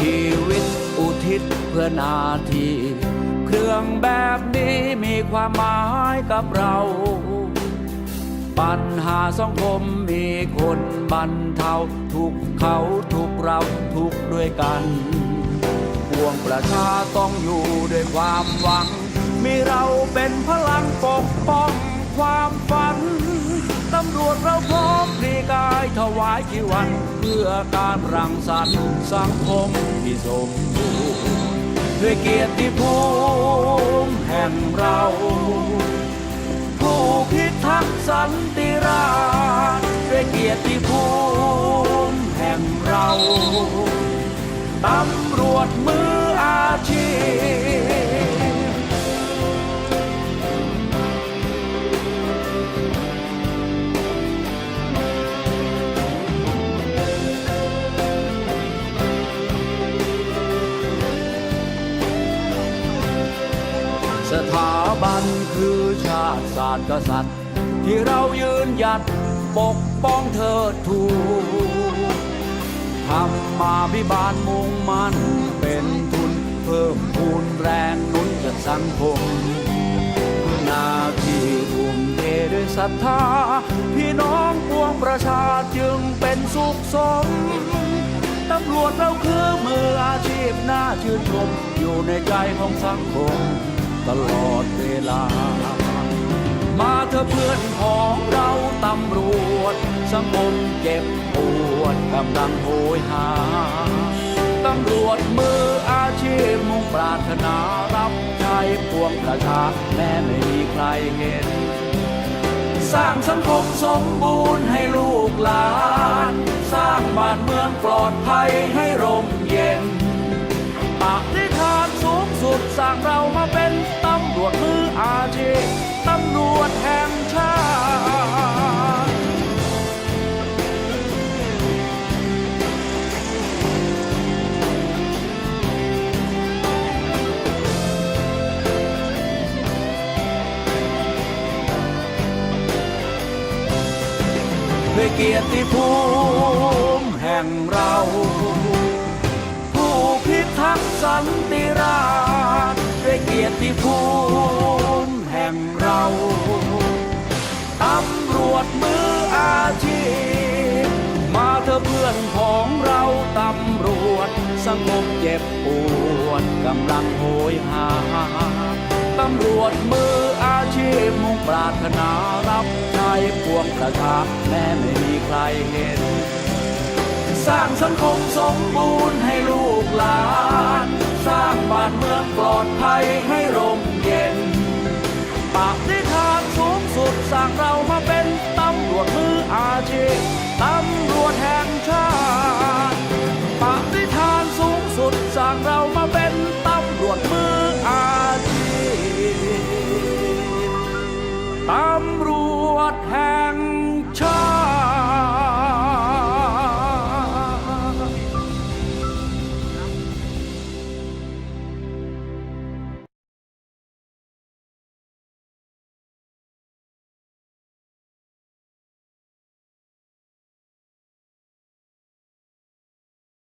ชีวิตอุทิศเพื่อนาที เครื่องแบบนี้มีความหมายกับเรา ปัญหาสังคมมีคนบรรเทาทุกเขาทุกเราทุกด้วยกันปวงประชาต้องอยู่ด้วยความหวัง มีเราเป็นพลังปกป้องความฝัน ตำรวจเราพร้อมพลีกายถวายชีวัน เพื่อการรังสรรค์สังคมที่สมบูรณ์ด้วยเกียรติภูมิแห่งเรา ผู้พิทักษ์สันติราษฎร์ด้วยเกียรติภูมิแห่งเราตำรวจมืออาชีพ บันคือชาติศาสตร์กษัตริย์ ที่เรายืนหยัดปกป้องเธอทูกทำมาพิบาลมุ่งมันเป็นทุนเพิ่มพูนแรงหนุนจากสังคมนาที่ทุ่มเทด้วยศรัทธา พี่น้องปวงประชาจึงเป็นสุขสมตำรวจเราคือมืออาชีพน่าชื่นชมอยู่ในใจของสังคม ตลอดเวลา มาเถอะเพื่อนของเราตำรวจสังคมเจ็บปวดกำลังโหยหาตำรวจมืออาชีพมุ่งปรารถนารับใช้ปวงประชาแม้ไม่มีใครเห็น สร้างสังคมสมบูรณ์ให้ลูกหลาน สร้างบ้านเมืองปลอดภัยให้ร่ม สร้างเรามาเป็นตำรวจมืออาชีพตำรวจแห่งชาติ ด้วยเกียรติภูมิแห่งเรา ทักษ์สันติราษฎร์ด้วยเกียรติภูมิแห่งเราตำรวจมืออาชีพ มาเถอเพื่อนของเราตำรวจ สงบเจ็บปวดกำลังโหยหาตำรวจมืออาชีพมุ่งปรารถนารับใช้ปวงประชาแม้ไม่มีใครเห็น สร้างสังคมสมบูรณ์ให้ลูกหลาน สร้างบ้านเมืองปลอดภัยให้ร่มเย็นปฏิทานสูงสุดสร้างเรามา